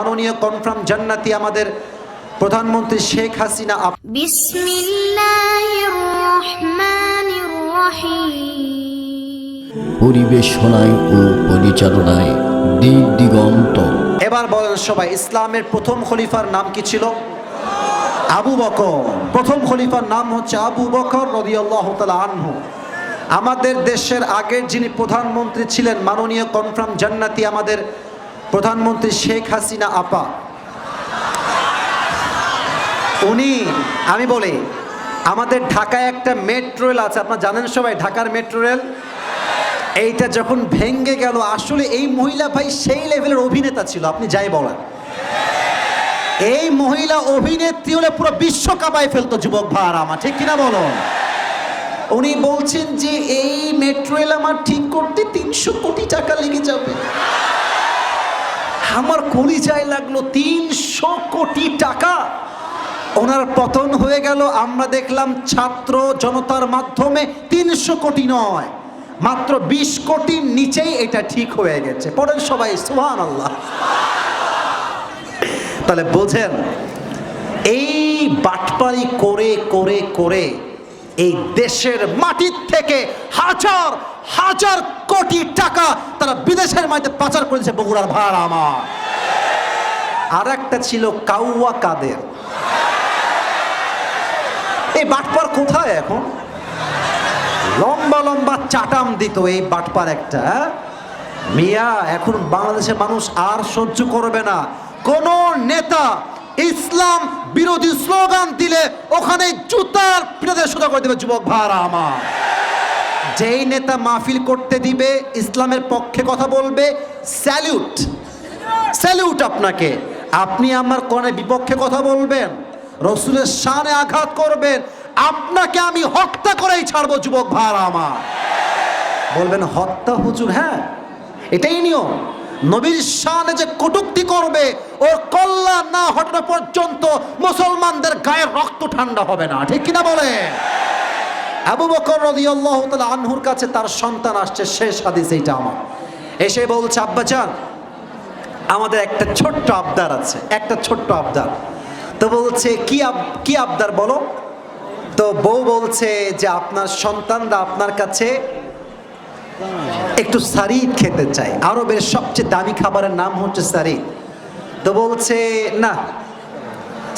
মাননীয় কনফার্ম জান্নাতি আমাদের প্রধানমন্ত্রী শেখ হাসিনা পরিবেশনায় ও পরিচালনায় দিক দিগন্ত। এবার বলেন সবাই ইসলামের প্রথম খলিফার নাম কি ছিল? আবু বকর। প্রথম খলিফার নাম হচ্ছে আবু বকর রদিয়াল্লাহ আল্লাহ আনহু। আমাদের দেশের আগের যিনি প্রধানমন্ত্রী ছিলেন মাননীয় কনফার্ম জান্নাতি আমাদের প্রধানমন্ত্রী শেখ হাসিনা আপা। উনি, আমি বলি, আমাদের ঢাকায় একটা মেট্রো রেল আছে, আপনারা জানেন সবাই ঢাকার মেট্রো রেল এইটা যখন ভেঙ্গে গেল, আসলে এই মহিলা ভাই সেই লেভেলের অভিনেতা ছিল, আপনি যাই বলেন। এই মহিলা অভিনেত্রী হলে পুরো বিশ্ব কাঁপায় ফেলতো যুবক ভার আমার, ঠিক কিনা বলো উনি বলছেন যে, এই মেট্রো রেল আমার ঠিক করতে তিনশো কোটি টাকা লেগে যাবে। আমার কলিজায় লাগল তিনশো কোটি টাকা। ওনার পতন হয়ে গেল, আমরা দেখলাম ছাত্র জনতার মাধ্যমে তিনশো কোটি নয়, মাত্র বিশ কোটির নিচেই এটা ঠিক হয়ে গেছে। পড়েন সবাই সুহান আল্লাহ তাহলে বোঝেন, এই বাটপারি করে করে করে এই দেশের মাটির থেকে হাজার হাজার কোটি টাকা তারা বিদেশের মাটিতে পাচার করেছে বগুড়ার ভাড় আমার। আর একটা ছিল কাউয়া কাদের। এই বাটপার কোথায় এখন? লম্বা লম্বা চাটাম দিত এই বাটপার একটা হ্যাঁ? মিয়া, এখন বাংলাদেশের মানুষ আর সহ্য করবে না। কোন নেতা ইসলাম বিরোধী স্লোগান দিলে ওখানে জুতার পিঠাতে সোজা করে দেবে যুবক ভাড়া আমার। যেই নেতা মাহফিল করতে দিবে, ইসলামের পক্ষে কথা বলবে, স্যালিউট। স্যালিউট আপনাকে। আপনি আমার কোনে বিপক্ষে কথা বলবেন, রসুলের শানে আঘাত করবেন, আপনাকে আমি হত্যা করেই ছাড়বো যুবক ভার আমার। বলবেন, হত্যা হুজুর হ্যাঁ এটাই নিয়ম। নবীর শানে যে কটুক্তি করবে, ওর কল্যাণ না হটানো পর্যন্ত মুসলমানদের গায়ের রক্ত ঠান্ডা হবে না। ঠিক কিনা বলে? আবু বকর রাদিয়াল্লাহু তাআলা আনহুর কাছে তার সন্তান আসছে, শেষ হাদিস এইটা আমার। এসে বলছে আব্বাজান আমাদের একটা ছোট্ট আবদার আছে, একটা ছোট্ট আবদার। তো বলছে, কি আব- কি আবদার বলো? তো বউ বলছে যে, আপনার সন্তানরা আপনার কাছে একটু সারিদ খেতে চাই। আরবের সবচেয়ে দামি খাবারের নাম হচ্ছে সারিদ। তো বলছে, না,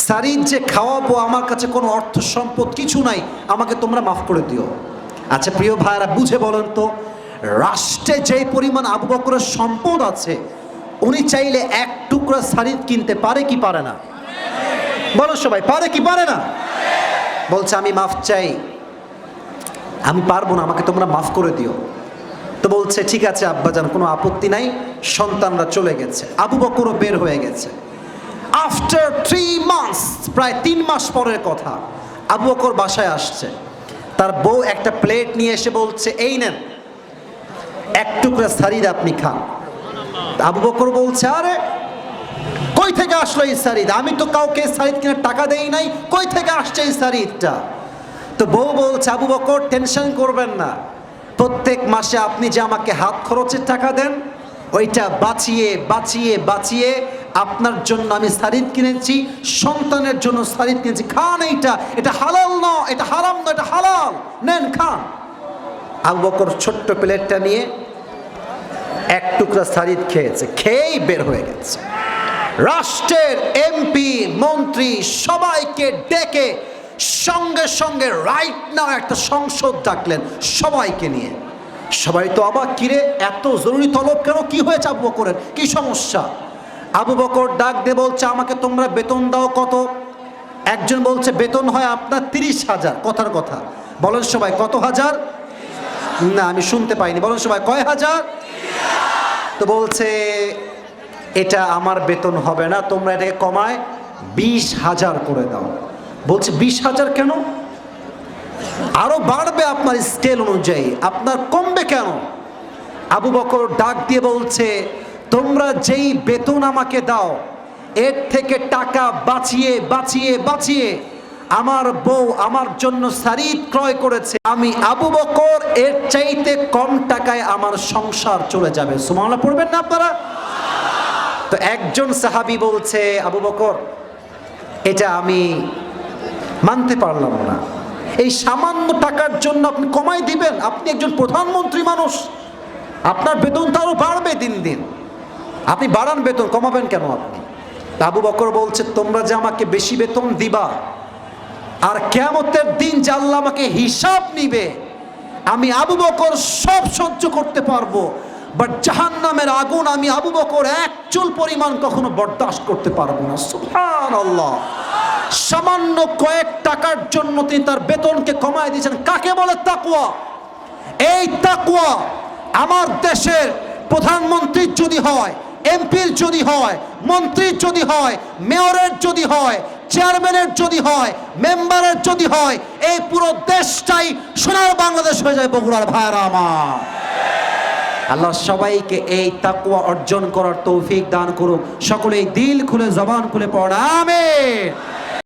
সারিদ যে খাওয়াবো, আমার কাছে কোনো অর্থ সম্পদ কিছু নাই, আমাকে তোমরা মাফ করে দিও। আচ্ছা প্রিয় ভাইরা বুঝে বলেন তো, রাষ্ট্রে যে পরিমাণ আবু বকরের সম্পদ আছে, উনি চাইলে এক টুকরা সারিদ কিনতে পারে কি পারে না? বলো সবাই, পারে কি পারে না? বলছে, আমি মাফ চাই। আমি পারব না, আমাকে তোমরা মাফ করে দিও। তো বলছে, ঠিক আছে আব্বাজান, কোনো আপত্তি নাই, সন্তানরা চলে গেছে। আবু বকরও বের হয়ে গেছে। আফটার থ্রি মাস প্রায় তিন মাস পরের কথা, আবু বকর বাসায় আসছে। তার বউ একটা প্লেট নিয়ে এসে বলছে, এই নেন, এক টুকরা সারিদ আপনি খান। আবু বকর বলছে, আরে, কই থেকে আসলো এই সারিদ? আমি তো কাউকে সারিদ কেনার টাকা দেই নাই, কই থেকে আসছে এই সারিদটা? তো বউ বলছে, আবু বকর, টেনশন করবেন না। প্রত্যেক মাসে আপনি যে আমাকে হাত খরচের টাকা দেন, ওইটা বাঁচিয়ে বাঁচিয়ে বাঁচিয়ে আপনার জন্য আমি সারিদ কিনেছি, সন্তানের জন্য সারিদ কিনেছি। খান এইটা, এটা হালাল ন, এটা হারাম ন, এটা হালাল। নেন, খান। আবু বকর ছোট্ট প্লেটটা নিয়ে এক টুকরা সারিদ খেয়েছে, খেয়েই বের হয়ে গেছে। রাষ্ট্রের এমপি, মন্ত্রী সবাইকে ডেকে সঙ্গে সঙ্গে রাইট নাও একটা সংসদ ডাকলেন সবাইকে নিয়ে। সবাই তো অবাক, কিরে, এত জরুরি তলব কেন? কি হয়েছে আবু বকরের? কি সমস্যা? আবু বকর ডাক দিয়ে বলছে, আমাকে তোমরা বেতন দাও কত? একজন বলছে, বেতন হয় আপনার তিরিশ হাজার। কথার কথা। বলেন সবাই, কত হাজার? না, আমি শুনতে পাইনি। বলেন সবাই, কয় হাজার? তো বলছে, এটা আমার বেতন হবে না, তোমরা এটাকে কমায় বিশ হাজার করে দাও। বলছে, বিশ হাজার কেন? আরও বাড়বে আপনার স্কেল অনুযায়ী। আপনার কমবে কেন? আবু বকর ডাক দিয়ে বলছে, তোমরা যেই বেতন আমাকে দাও, এর থেকে টাকা বাঁচিয়ে বাঁচিয়ে বাঁচিয়ে আমার বউ আমার জন্য সারিদ ক্রয় করেছে। আমি আবু বকর এর চাইতে কম টাকায় আমার সংসার চলে যাবে। সুমালা পড়বেন না আপনারা? তো একজন সাহাবি বলছে, আবু বকর, এটা আমি মানতে পারলাম না। এই সামান্য টাকার জন্য আপনি কমাই দিবেন, আপনি একজন প্রধানমন্ত্রী মানুষ। আপনার বেতন তো আরও বাড়বে দিন দিন। আপনি বাড়ান বেতন, কমাবেন কেন আপনি? আবু বকর বলছে, তোমরা যে আমাকে বেশি বেতন দিবা, আর কেমতের দিন আল্লাহ আমাকে হিসাব নিবে, আমি আবু বকর সব সহ্য করতে পারব। বাট জাহান্নামের আগুন আমি আবু বকর এক চুল পরিমাণ কখনো বরদাস্ত করতে পারব না। সুবহান আল্লাহ সামান্য কয়েক টাকার জন্য তিনি তার বেতনকে কমায় দিয়েছেন। কাকে বলে তাকুয়া এই তাকুয়া আমার দেশের প্রধানমন্ত্রীর যদি হয়, এমপির যদি হয়, মন্ত্রীর যদি হয়, মেয়রের যদি হয়, চেয়ারম্যানের যদি হয়, মেম্বারের যদি হয়, এই পুরো দেশটাই সোনার বাংলাদেশ হয়ে যায় বগুড়ার ভাইরা আমার। আল্লাহ সবাইকে এই তাকুয়া অর্জন করার তৌফিক দান করুক সকলেই দিল খুলে, জবান খুলে পড়া, আমেন।